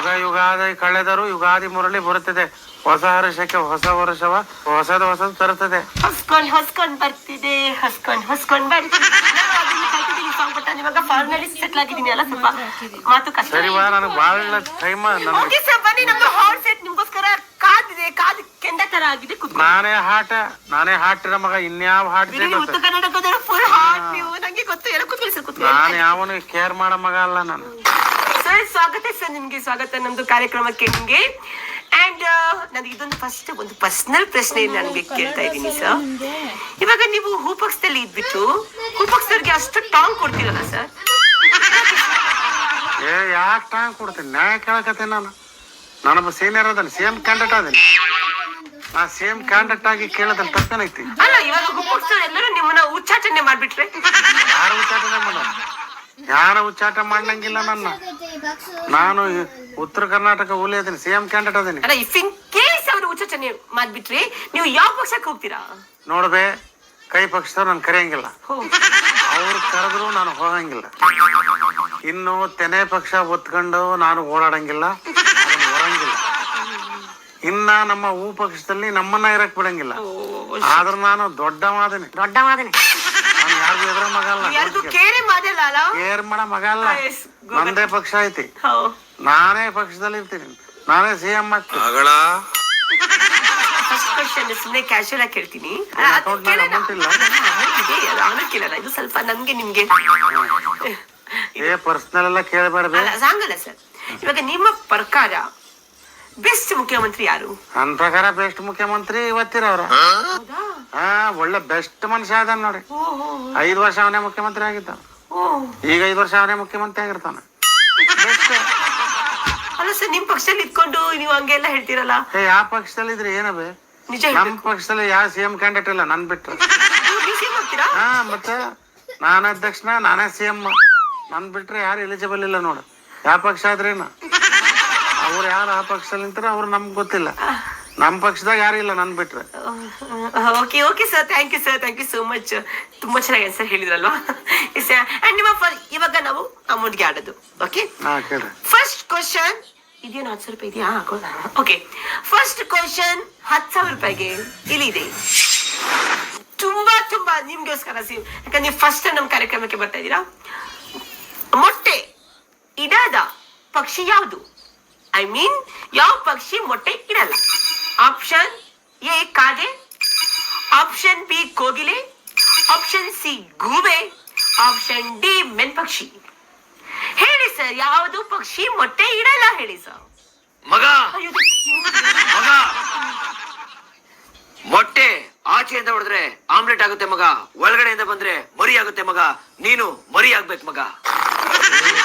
ಯುಗ ಯುಗಾದಿ ಕಳೆದರೂ ಯುಗಾದಿ ಮುರಳಿ ಬರುತ್ತದೆ. ಹೊಸ ಹರ್ಷಕ್ಕೆ ಹೊಸ ವರ್ಷವ ಹೊಸದ ಹೊಸದು ತರುತ್ತದೆ. ಹೊಸ್ಕೊಂಡ್ ಹೊಸ್ಕೊಂಡ್ ಬರ್ತಿದೆ ಹೊಸ್ಕೊಂಡ್ ಹೊಸ್ಕೊಂಡ್ ಬರ್ತಿದೆ. ನಾನು ಅದನ್ನ ಕಲ್ತಿದ್ದೀನಿ ಸಾಂಗ್ ನಾನು ಇವಾಗ ಫಾರ್ಮಲ್ಲಿ ಸೆಟ್ಲ್ ಆಗಿದ್ದೀನಿ ಅಲ್ಲ ಸ್ವಲ್ಪ. ಮಾತು ಕಷ್ಟ ಸರಿ ಬಾ ನನಗೆ ಭಾಳ ಟೈಮ್ ನನಗೆ ಓಕೆ ಸರ್ ಬನ್ನಿ ನಮ್ದು ಹಾಲ್ ಸೆಟ್ ನಿಮ್ಗೋಸ್ಕರ ಕಾದಿದೆ ಕಾದು ಕೆಂಡ ತರ ಆಗಿದೆ ಕುತ್ಕೊಂಡು ನಾನೇ ಹಾಟ ನಾನೇ ಹಾಟಿನ ಮಗ ಇನ್ಯಾವ ಹಾಟ್ ಬಿಡಿ, ಉತ್ತರ ಕರ್ನಾಟಕದ ಫುಲ್ ಹಾಟ್ ನೀವು. ನಂಗೆ ಗೊತ್ತು ಎಲ್ಲ ಕುತ್ಕೊಳ್ಳಿ ಸರ್ ಕುತ್ಕೊಳ್ಳಿ. ನಾನು ಯಾವನು ಕೇರ್ ಮಾಡೋ ಮಗ ಅಲ್ಲ ನಾನು. ಸರ್ ಸ್ವಾಗತ ಸರ್ ನಿಮ್ಗೆ. ಸ್ವಾಗತ ನಮ್ದು ಕಾರ್ಯಕ್ರಮಕ್ಕೆ ನಿಮ್ಗೆ. ಅಂಡ್ ನನಗೆ ಇದೊಂದು ಫಸ್ಟ್ ಒಂದು ಪರ್ಸನಲ್ ಪ್ರಶ್ನೆ ನನಗೆ ಕೇಳ್ತಾ ಇದ್ದೀನಿ ಸರ್ ಇವಾಗ ನೀವು ಹೂಪಕ್ಸ್ದಲ್ಲಿ ಇದ್ಬಿಟ್ಟು ಹೂಪಕ್ಸ್ದವ್ರಿಗೆ ಅಷ್ಟು ಟಾಂಗ್ ಕೊಡ್ತೀರಲ್ಲ ಸರ್ ಏ ಯಾಕೆ ಟಾಂಗ್ ಕೊಡ್ತೀನಿ ನ್ಯಾಯ ಕೇಳಕತ್ತೆ ನಾನು. ನಾನೊಬ್ಬ ಸೀನಿಯರ್ ಅದನ್ನ ಸೇಮ್ ಕ್ಯಾಂಡಿಡೇಟ್ ಅದೀನಿ. ಆ ಸೇಮ್ ಕ್ಯಾಂಡಿಡೇಟ್ ಆಗಿ ಕೇಳೋದಲ್ಲಿ ತಪ್ಪೇನೈತಿ? ಅಲ್ಲ ಇವಾಗ ಹೂಪಕ್ಸ್ದವ್ರು ಎಲ್ಲರೂ ನಿಮ್ಮನ್ನ ಉಚ್ಚಾಟನೆ ಮಾಡ್ಬಿಟ್ರೆ? ಯಾರು ಉಚ್ಚಾಟನೆ ಮಾಡೋದು? ಯಾರು ಉಚ್ಚಾಟ ಮಾಡಂಗಿಲ್ಲ ನನ್ನ. ನಾನು ಉತ್ತರ ಕರ್ನಾಟಕ ಓಲಿ ಅದೇನಿ ಸೇಮ್ ಕ್ಯಾಂಡಿಡೇಟ್ ಅದೇನೆ. ಅಲ್ಲ ಇಫ್ ಇನ್ ಕೇಸ್ ಅವರು ಉಚ್ಚಾಟನೆ ಮಾಡ್ಬಿಟ್ರಿ ನೀವು ಯಾವ ಪಕ್ಷಕ್ಕೆ ಹೋಗ್ತೀರಾ? ನೋಡ್ಬೇ ಕೈ ಪಕ್ಷದವ್ರು ನಾನು ಕರೆಯಂಗಿಲ್ಲ. ಅವ್ರು ಕರೆದ್ರು ನಾನು ಹೋಗಂಗಿಲ್ಲ. ಇನ್ನು ತೆನೆ ಪಕ್ಷ ಒತ್ಕೊಂಡು ನಾನು ಓಡಾಡಂಗಿಲ್ಲ ಅದನ್ನ ಬರಂಗಿಲ್ಲ ಇನ್ನ ನಮ್ಮ ಹೂ ಪಕ್ಷದಲ್ಲಿ ನಮ್ಮನ್ನ ಇರಕ್ ಬಿಡಂಗಿಲ್ಲ. ಆದ್ರ ನಾನು ದೊಡ್ಡ ಮಾದನೆ ದೊಡ್ಡ ಮಾದನೆ ನಾನು ಯಾರಿಗೂ ಎದುರ ಮಗ ಅಲ್ಲ. ಯಾರಿಗೂ ಕೇರೆ ಮಾಡಲ್ಲ ಅಲ್ಲ? ಕೇರ್ ಮಾಡ ಮಗ ಅಲ್ಲ. Yes, good. ನಂದೇ ಪಕ್ಷ ಐತಿ. ನಾನೇ ಪಕ್ಷದಲ್ಲಿ ಇರ್ತೀನಿ. ನಾನೇ ಸಿ ಎಂ ಆಗ್ತೀನಿ. ಫಸ್ಟ್ ಕ್ವಶನ್ ಸುಮ್ಮನೆ ಕ್ಯಾಶುಯಲ್ ಆಗಿ ಕೇಳ್ತೀನಿ? ಕೇಳಲ್ಲ ಇದು ಸ್ವಲ್ಪ ನಮ್ಗೆ ನಿಮ್ಗೆ. ಏ ಪರ್ಸನಲ್ ಎಲ್ಲ ಕೇಳಬಾರ್ದು. ಅಲ್ಲ ಹಂಗಲ್ಲ ಸರ್. ಇವಾಗ ನಿಮ್ಮ ಪ್ರಕಾರ ಬೆಸ್ಟ್ ಮುಖ್ಯಮಂತ್ರಿ ಯಾರು? ನನ್ನ ಪ್ರಕಾರ ಬೆಸ್ಟ್ ಮುಖ್ಯಮಂತ್ರಿ ಇವತ್ತಿರೋರು. ಹೌದಾ? ಹಾ ಒಳ್ಳೆ ಬೆಸ್ಟ್ ಮನುಷ್ಯ ಅದಾನ ನೋಡಿ ಐದು ವರ್ಷ ಅವನೇ ಮುಖ್ಯಮಂತ್ರಿ ಆಗಿದ್ದ ಈಗ ಐದು ವರ್ಷ ಅವನೇ ಮುಖ್ಯಮಂತ್ರಿ ಆಗಿರ್ತಾನೆ. ಅಲ್ಲ ಸರ್ ನಿಮ್ ಪಕ್ಷದಲ್ಲಿ ಇಟ್ಕೊಂಡು ನೀವು ಹಂಗೆಲ್ಲ ಹೇಳ್ತೀರಲ್ಲ? ಏ ಯಾವ ಪಕ್ಷದಲ್ಲಿ ಇದ್ರೆ ಏನವೆ ನಿಜ ನಮ್ ಪಕ್ಷದಲ್ಲಿ ಯಾವ ಸಿ ಎಂ ಕ್ಯಾಂಡಿಡೇಟ್ ಇಲ್ಲ ನನ್ ಬಿಟ್ಟು. ಹಾ ಮತ್ತೆ ನಾನು ಅಧ್ಯಕ್ಷನ ನಾನೇ ಸಿ ಎಂ ನನ್ ಬಿಟ್ರೆ ಯಾರು ಎಲಿಜಿಬಲ್ ಇಲ್ಲ ನೋಡು. ಯಾವ ಪಕ್ಷ ಆದ್ರೇನು? ಅವ್ರು ಯಾರು ಆ ಪಕ್ಷದಲ್ಲಿ ನಿಂತಾರ ಅವ್ರು ನಮ್ಗೆ ಗೊತ್ತಿಲ್ಲ. ನಮ್ ಪಕ್ಷದಾಗ ಯಾರು ಇಲ್ಲ ನನ್ ಬಿಟ್ರೆ. Okay okay sir thank you sir thank you so much ತುಂಬಾ ಚೆನ್ನಾಗಿ ಆನ್ಸರ್ ಹೇಳಿದ್ರಲ್ವಾ? ಅಂಡ್ ನಿಮ್ಮ ಇವಾಗ ನಾವು ಅಮೌಂಟ್ಗೆ ಆಡೋದು ಓಕೆ ಫಸ್ಟ್ ಕ್ವಶನ್ ಇದೇನು ಹತ್ತು ಸಾವಿರ ರೂಪಾಯಿ ಇದೆಯಾ? ಓಕೆ ಫಸ್ಟ್ ಕ್ವಶನ್ ಹತ್ತು ಸಾವಿರ ರೂಪಾಯಿಗೆ ಇಲ್ಲಿದೆ ತುಂಬಾ ತುಂಬಾ ನಿಮ್ಗೋಸ್ಕರ ಸಿ ಯಾಕಂದ್ರೆ ನೀವು ಫಸ್ಟ್ ನಮ್ಮ ಕಾರ್ಯಕ್ರಮಕ್ಕೆ ಬರ್ತಾ ಇದ್ದೀರಾ? ಮೊಟ್ಟೆ ಇಡದ ಪಕ್ಷಿ ಯಾವುದು? ಐ ಮೀನ್ ಯಾವ ಪಕ್ಷಿ ಮೊಟ್ಟೆ ಇಡಲ್ಲ? ಆಪ್ಷನ್ ಎ ಕಾಗೆ ಆಪ್ಷನ್ ಬಿ ಕೋಗಿಲೆ ಆಪ್ಷನ್ ಸಿ ಗೂಬೆ ಆಪ್ಷನ್ ಡಿ ಮೆನ್ ಪಕ್ಷಿ ಹೇಳಿ ಸರ್ ಯಾವುದು ಪಕ್ಷಿ ಮೊಟ್ಟೆ ಇಡಲ್ಲ ಹೇಳಿ ಸರ್ ಮಗ. ಮಗ. ಮೊಟ್ಟೆ ಆಚೆಯಿಂದ ಹೊಡೆದ್ರೆ ಆಮ್ಲೆಟ್ ಆಗುತ್ತೆ ಮಗ. ಒಳಗಡೆಯಿಂದ ಬಂದ್ರೆ ಮರಿ ಆಗುತ್ತೆ ಮಗ. ನೀನು ಮರಿ ಆಗ್ಬೇಕು ಮಗ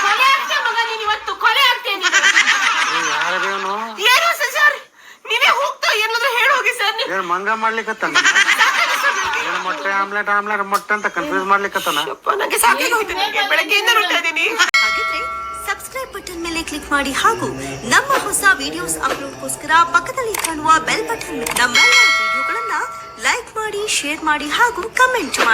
ಕೊಲೆ ಆಗ್ತೀಯ ಮಗ ನೀನು ಇವತ್ತು ಕೊಲೆ ಆಗ್ತೀಯ ನೀನು ಯಾರೇನು ಏನು ಸರ್ ಸರ್ ನೀವೇ ಹೋಗ್ತಾ ಏನಾದ್ರು ಹೇಳಿ ಹೋಗಿ ಸರ್ ನೀವು ಏನ್ ಮಂಗ ಮಾಡ್ಲಿಕ್ಕತ್ತಾನ ಏನ್ ಮೊಟ್ಟೆ ಆಮ್ಲೆಟ್ ಆಮ್ಲೆಟ್ ಮೊಟ್ಟೆ ಅಂತ ಕನ್ಫ್ಯೂಸ್ ಮಾಡ್ಲಿಕ್ಕತ್ತಾನ ಯಪ್ಪ, ನಂಗೆ ಸಾಕಾಗಿ ಹೋಯ್ತು. ನನಗೆ ಬೆಳಗ್ಗೆಯಿಂದ ನೋಡ್ತಾ ಇದ್ದೀನಿ ಹಾಗಿದ್ರೆ ಸಬ್ಸ್ಕ್ರೈಬ್ ಬಟನ್ ಮೇಲೆ ಕ್ಲಿಕ್ ಮಾಡಿ ಹಾಗೂ ನಮ್ಮ ಹೊಸ ವಿಡಿಯೋಸ್ ಅಪ್ಲೋಡ್ಗೋಸ್ಕರ ಪಕ್ಕದಲ್ಲಿ ಕಾಣುವ ಬೆಲ್ ಬಟನ್ ನಮ್ಮೆಲ್ಲ ವಿಡಿಯೋಗಳನ್ನ ಲೈಕ್ ಮಾಡಿ ಶೇರ್ ಮಾಡಿ ಹಾಗೂ ಕಮೆಂಟ್ ಮಾಡಿ.